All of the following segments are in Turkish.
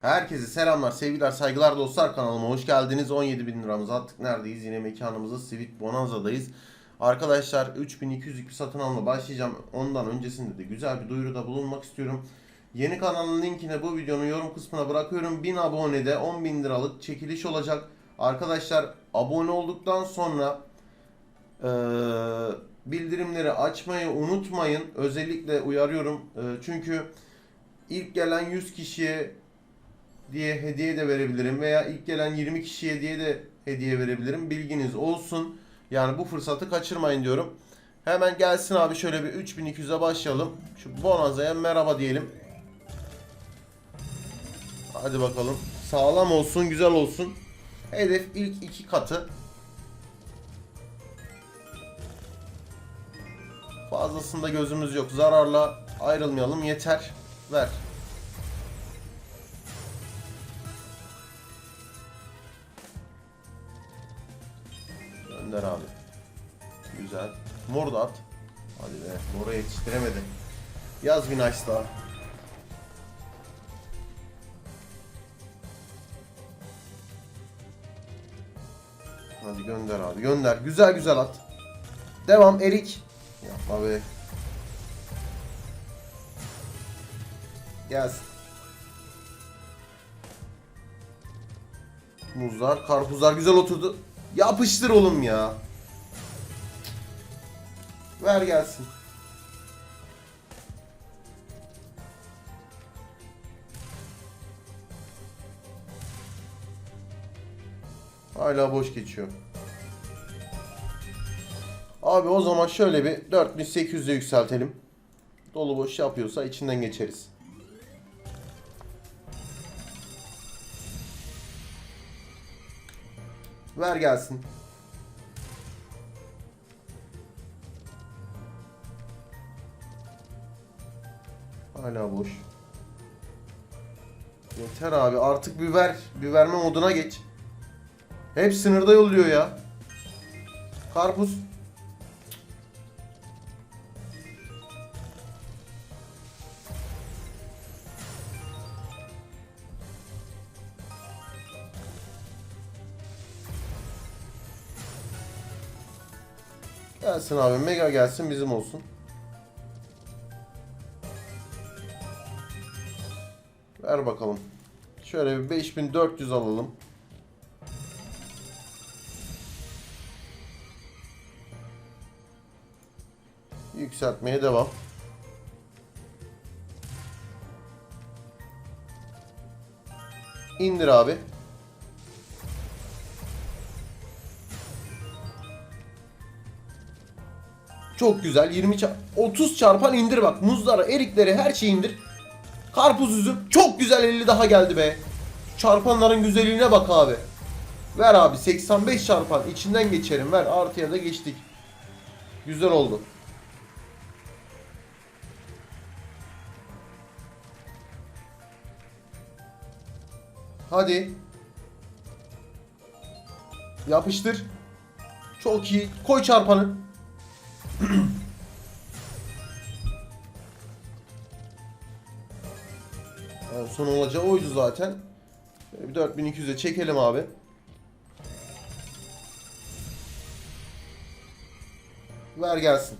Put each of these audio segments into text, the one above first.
Herkese selamlar, sevgiler, saygılar dostlar kanalıma hoş geldiniz. 17 bin liramızı attık. Neredeyiz? Yine mekanımızda Sweet Bonanza'dayız. Arkadaşlar 3200'lük bir satın alma başlayacağım. Ondan öncesinde de güzel bir duyuruda bulunmak istiyorum. Yeni kanalın linkini bu videonun yorum kısmına bırakıyorum. 1000 abonede 10 bin liralık çekiliş olacak. Arkadaşlar abone olduktan sonra eee, bildirimleri açmayı unutmayın. Özellikle uyarıyorum. Eee, çünkü ilk gelen 100 kişiye diye hediye de verebilirim veya ilk gelen 20 kişiye diye de hediye verebilirim. Bilginiz olsun. Yani bu fırsatı kaçırmayın diyorum. Hemen gelsin abi şöyle bir 3200'e başlayalım. Şu Bonanza'ya merhaba diyelim. Hadi bakalım. Sağlam olsun, güzel olsun. Hedef ilk iki katı. Fazlasında gözümüz yok. Zararla ayrılmayalım yeter. Ver. Gönder abi. Güzel. Mor da at. Hadi be. Mor'a yetiştiremedi. Yaz bir nice daha. Hadi gönder abi. Gönder. Güzel güzel at. Devam Erik. Yapma be. Gelsin. Muzlar, karpuzlar güzel oturdu. Yapıştır oğlum ya. Ver gelsin. Hala boş geçiyor. Abi o zaman şöyle bir 4800'e yükseltelim. Dolu boş yapıyorsa içinden geçeriz. Ver gelsin. Hala boş. Yeter abi artık bir ver. Bir verme moduna geç. Hep sınırda yolluyor ya. Karpuz. Gelsin abi mega gelsin bizim olsun. Ver bakalım. Şöyle bir 5400 alalım. Yükseltmeye devam. İndir abi. Çok güzel. 20 çar- 30 çarpan indir bak. Muzları, erikleri her şeyi indir. Karpuz üzüm. Çok güzel 50 daha geldi be. Çarpanların güzelliğine bak abi. Ver abi 85 çarpan içinden geçerim ver artıya da geçtik. Güzel oldu. Hadi. Yapıştır. Çok iyi. Koy çarpanı. Son olacağı oydu zaten. Bir 4200'e çekelim abi. Ver gelsin.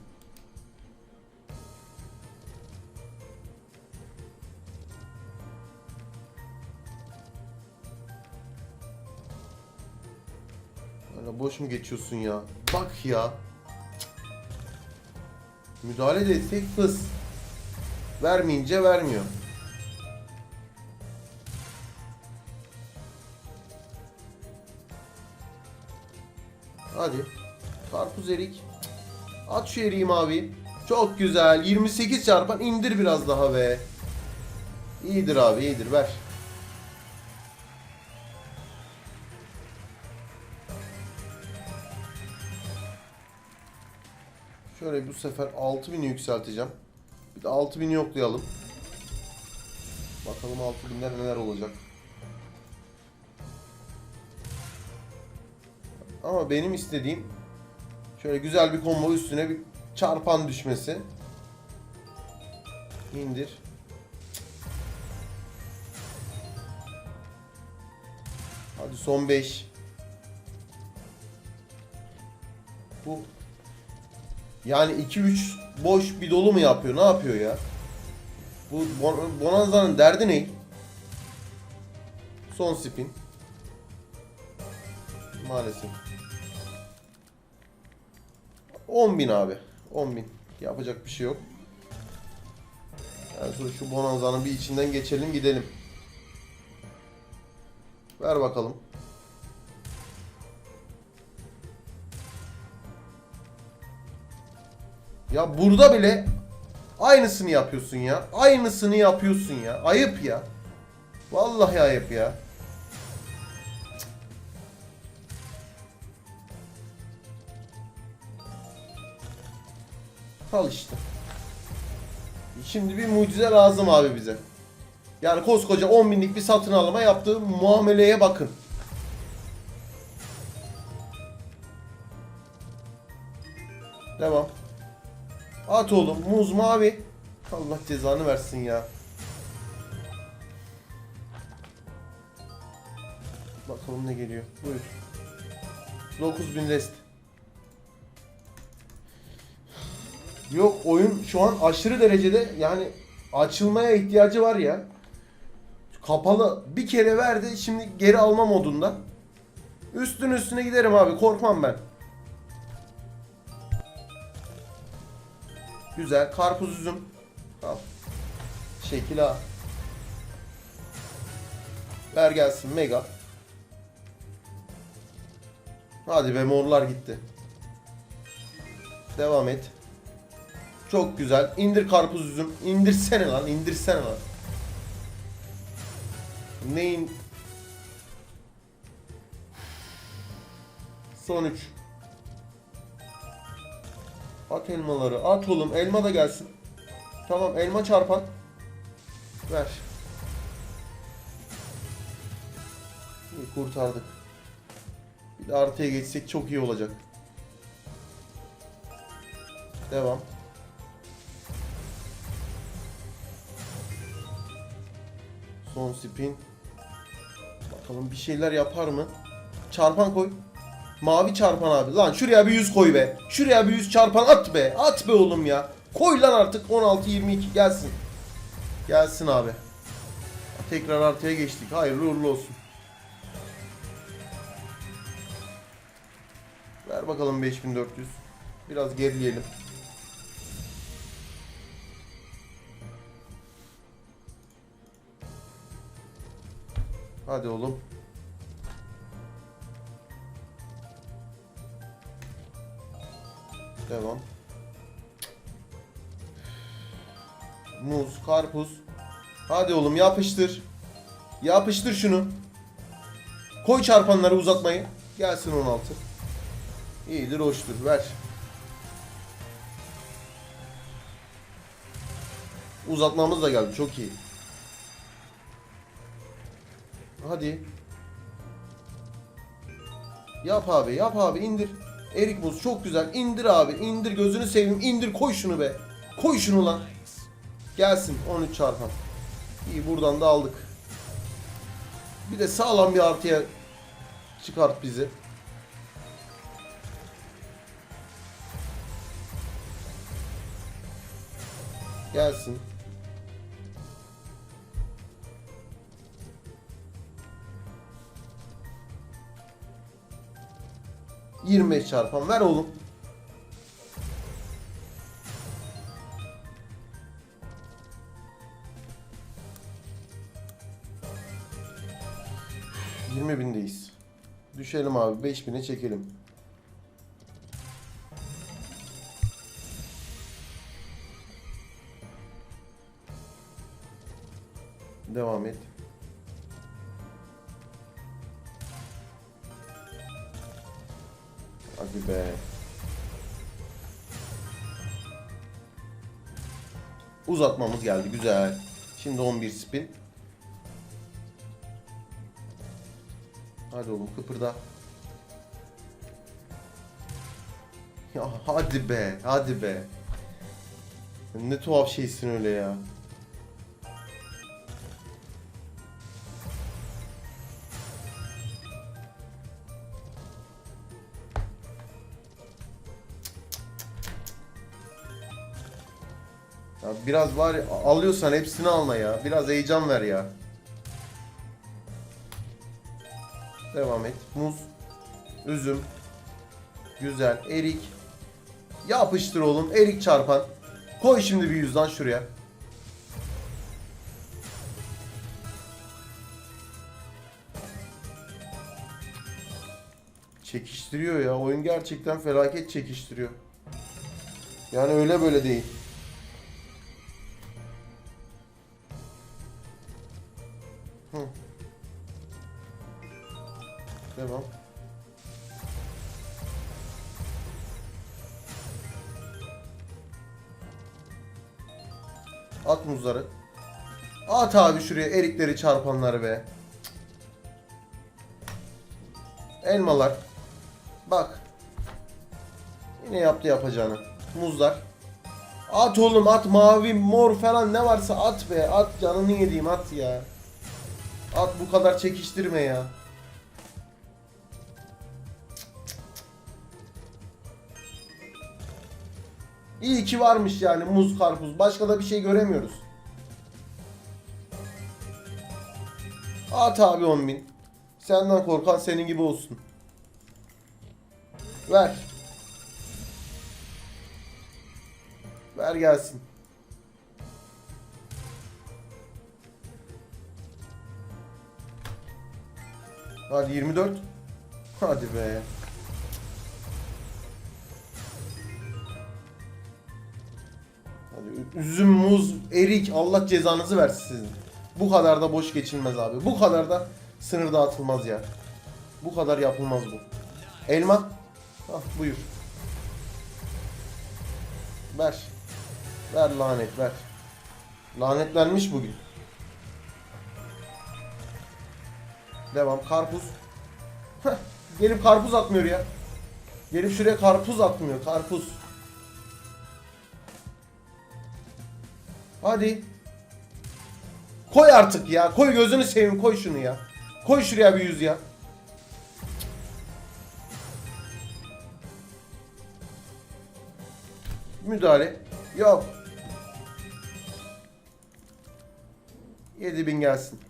Boş mu geçiyorsun ya? Bak ya. Müdahale de etsek fıs. Vermeyince vermiyor. Hadi. Karpuz erik. At şu eriği mavi. Çok güzel. 28 çarpan indir biraz daha be. İyidir abi iyidir ver. Şöyle bu sefer 6000'i yükselteceğim. Bir de 6000'i yoklayalım. Bakalım 6000'ler neler olacak. Ama benim istediğim şöyle güzel bir combo üstüne bir çarpan düşmesi. İndir. Hadi son 5. Bu yani 2-3 boş bir dolu mu yapıyor? Ne yapıyor ya? Bu Bon- Bonanza'nın derdi ne? Son spin. Maalesef. 10.000 abi. 10.000. Yapacak bir şey yok. Yani sonra şu Bonanza'nın bir içinden geçelim gidelim. Ver bakalım. Ya burada bile aynısını yapıyorsun ya. Aynısını yapıyorsun ya. Ayıp ya. Vallahi ayıp ya. Al işte. Şimdi bir mucize lazım abi bize. Yani koskoca 10 binlik bir satın alma yaptığı muameleye bakın. At oğlum muz mavi. Allah cezanı versin ya. Bakalım ne geliyor. Buyur. 9000 rest. Yok oyun şu an aşırı derecede yani açılmaya ihtiyacı var ya. Kapalı bir kere verdi şimdi geri alma modunda. Üstün üstüne giderim abi korkmam ben. Güzel karpuz üzüm. Al. Şekil A. Ver gelsin mega. Hadi be morlar gitti. Devam et. Çok güzel. İndir karpuz üzüm. İndirsene lan. indirsene lan. Neyin? Son 3. At elmaları. At oğlum. Elma da gelsin. Tamam elma çarpan. Ver. İyi kurtardık. Bir de artıya geçsek çok iyi olacak. Devam. Son spin. Bakalım bir şeyler yapar mı? Çarpan koy. Mavi çarpan abi. Lan şuraya bir yüz koy be. Şuraya bir yüz çarpan at be. At be oğlum ya. Koy lan artık 16-22 gelsin. Gelsin abi. Tekrar artıya geçtik. Hayırlı uğurlu olsun. Ver bakalım 5400. Biraz gerileyelim. Hadi oğlum. Devam. Muz, karpuz. Hadi oğlum yapıştır. Yapıştır şunu. Koy çarpanları uzatmayı. Gelsin 16. İyidir, hoştur. Ver. Uzatmamız da geldi. Çok iyi. Hadi. Yap abi, yap abi, indir. Erik Buz çok güzel. İndir abi, indir gözünü seveyim. indir koy şunu be. Koy şunu lan. Gelsin 13 çarpan. İyi buradan da aldık. Bir de sağlam bir artıya çıkart bizi. Gelsin. Yirmi çarpan ver oğlum. Bindeyiz. Düşelim abi. Beş bine çekelim. Uzatmamız geldi. Güzel. Şimdi 11 spin. Hadi oğlum kıpırda. Ya hadi be. Hadi be. Ne tuhaf şeysin öyle ya. Biraz var alıyorsan hepsini alma ya. Biraz heyecan ver ya. Devam et. Muz. Üzüm. Güzel. Erik. Yapıştır oğlum. Erik çarpan. Koy şimdi bir yüzden şuraya. Çekiştiriyor ya. Oyun gerçekten felaket çekiştiriyor. Yani öyle böyle değil. At muzları. At abi şuraya erikleri çarpanları be. Elmalar. Bak. Yine yaptı yapacağını. Muzlar. At oğlum at mavi mor falan ne varsa at be at canını yediğim at ya. At bu kadar çekiştirme ya. İyi ki varmış yani muz karpuz. Başka da bir şey göremiyoruz. At abi 10 bin. Senden korkan senin gibi olsun. Ver. Ver gelsin. Hadi 24. Hadi be. Hadi üzüm, muz, erik Allah cezanızı versin sizin. Bu kadar da boş geçilmez abi. Bu kadar da sınır dağıtılmaz ya. Bu kadar yapılmaz bu. Elma. Ah buyur. Ver. Ver lanet ver. Lanetlenmiş bugün. Devam. Karpuz. Heh, gelip karpuz atmıyor ya. Gelip şuraya karpuz atmıyor. Karpuz. Hadi. Koy artık ya. Koy gözünü seveyim. Koy şunu ya. Koy şuraya bir yüz ya. Müdahale. Yok. 7000 gelsin.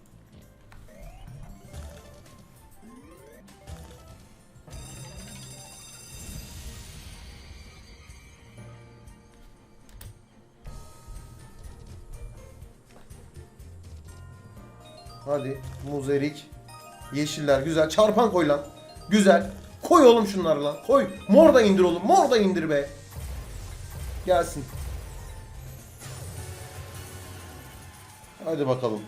Hadi muz erik. Yeşiller güzel. Çarpan koy lan. Güzel. Koy oğlum şunları lan. Koy. Mor da indir oğlum. Mor da indir be. Gelsin. Hadi bakalım.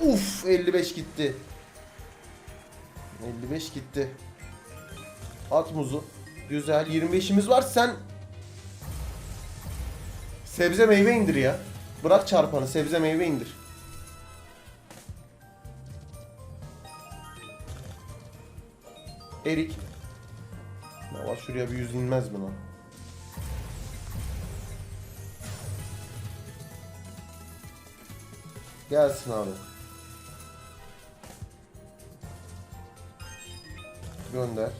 Uf 55 gitti. 55 gitti. At muzu. Güzel. 25'imiz var. Sen sebze meyve indir ya. Bırak çarpanı. Sebze meyve indir. Erik. Ya var şuraya bir yüz inmez mi lan? Gelsin abi. Gönder.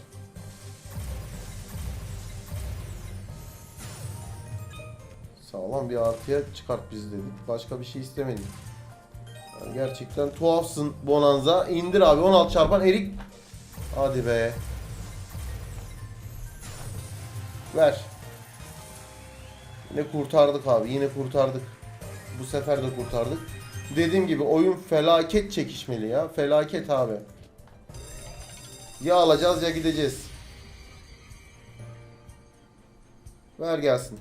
Sağlam bir artıya çıkart biz dedik. Başka bir şey istemedik. Yani gerçekten tuhafsın Bonanza. İndir abi 16 çarpan erik. Hadi be. Ver. Yine kurtardık abi. Yine kurtardık. Bu sefer de kurtardık. Dediğim gibi oyun felaket çekişmeli ya. Felaket abi. Ya alacağız ya gideceğiz. Ver gelsin.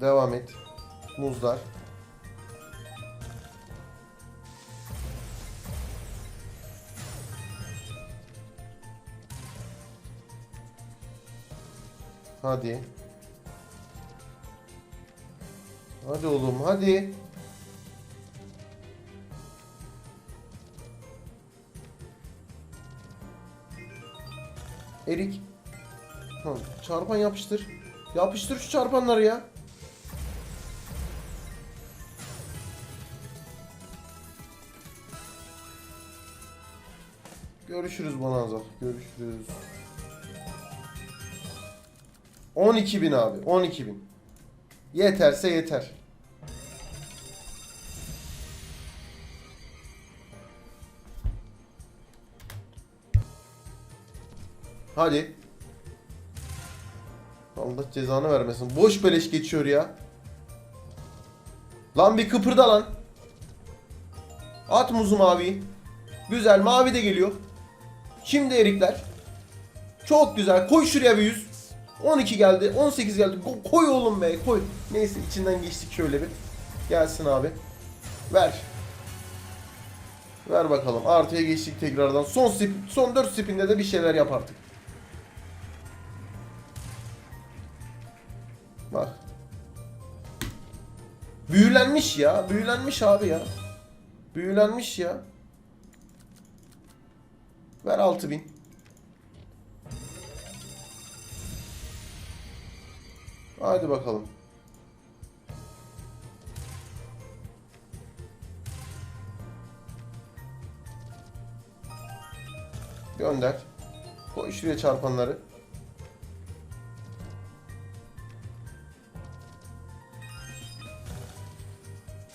Devam et. Muzlar. Hadi. Hadi oğlum hadi. Erik. Çarpan yapıştır. Yapıştır şu çarpanları ya. Görüşürüz Bonanza. Görüşürüz. 12.000 abi. 12.000. Yeterse yeter. Hadi. Allah cezanı vermesin. Boş beleş geçiyor ya. Lan bir kıpırda lan. At muzu mavi. Güzel mavi de geliyor. Şimdi erikler. Çok güzel. Koy şuraya bir 100. 12 geldi. 18 geldi. Ko- koy oğlum be koy. Neyse içinden geçtik şöyle bir. Gelsin abi. Ver. Ver bakalım. Artıya geçtik tekrardan. Son sip, son 4 spinde de bir şeyler yap artık. Bak. Büyülenmiş ya. Büyülenmiş abi ya. Büyülenmiş ya. Ver 6000. Hadi bakalım. Gönder. Koy şuraya çarpanları.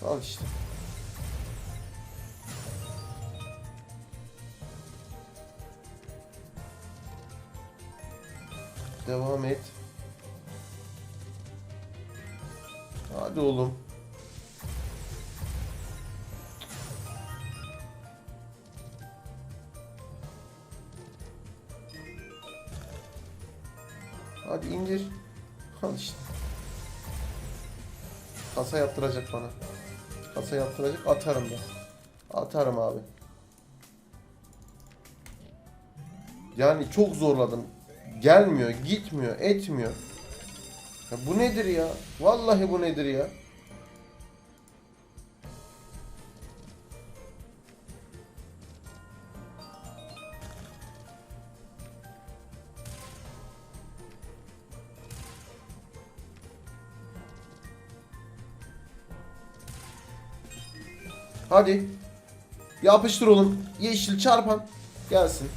Al işte. Devam et. Hadi oğlum. Hadi indir. Al işte. Kasa yaptıracak bana. Kasa yaptıracak atarım ben. Atarım abi. Yani çok zorladım. Gelmiyor, gitmiyor, etmiyor. Ya bu nedir ya? Vallahi bu nedir ya? Hadi. Yapıştır oğlum. Yeşil çarpan. Gelsin.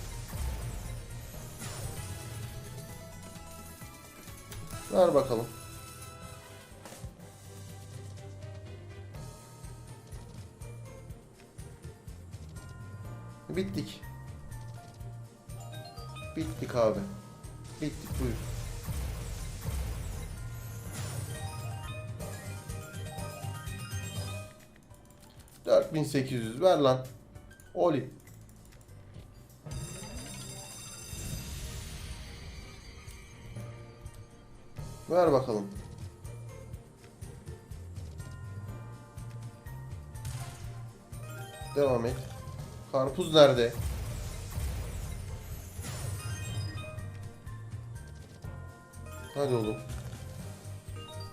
4800 ver lan. Oli. Ver bakalım. Devam et. Karpuz nerede? Hadi oğlum.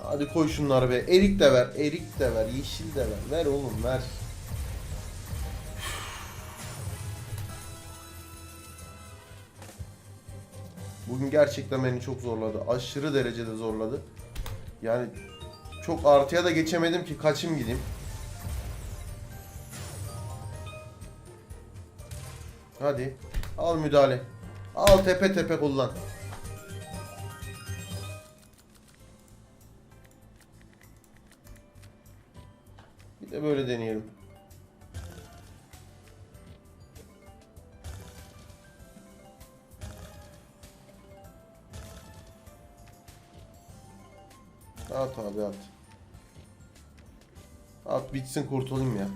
Hadi koy şunları be. Erik de ver. Erik de ver. Yeşil de ver. Ver oğlum ver. Bugün gerçekten beni çok zorladı. Aşırı derecede zorladı. Yani çok artıya da geçemedim ki kaçım gideyim. Hadi. Al müdahale. Al tepe tepe kullan. Bir de böyle deneyelim. At abi at. At bitsin kurtulayım ya.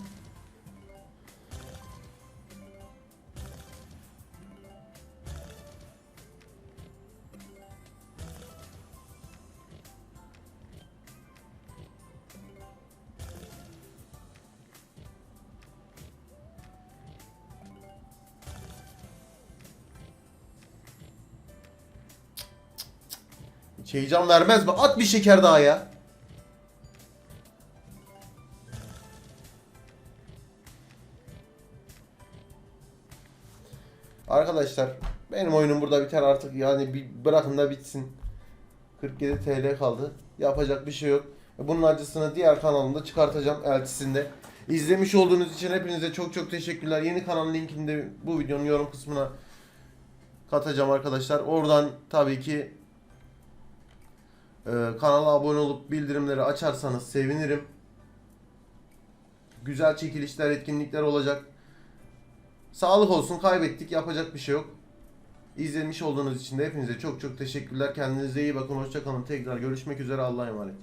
Heyecan vermez mi? At bir şeker daha ya. Arkadaşlar benim oyunum burada biter artık yani bir bırakın da bitsin. 47 TL kaldı. Yapacak bir şey yok. Bunun acısını diğer kanalımda çıkartacağım eltisinde. İzlemiş olduğunuz için hepinize çok çok teşekkürler. Yeni kanal linkini de bu videonun yorum kısmına katacağım arkadaşlar. Oradan tabii ki e, kanala abone olup bildirimleri açarsanız sevinirim. Güzel çekilişler, etkinlikler olacak. Sağlık olsun kaybettik yapacak bir şey yok. İzlemiş olduğunuz için de hepinize çok çok teşekkürler. Kendinize iyi bakın. Hoşçakalın. Tekrar görüşmek üzere. Allah'a emanet.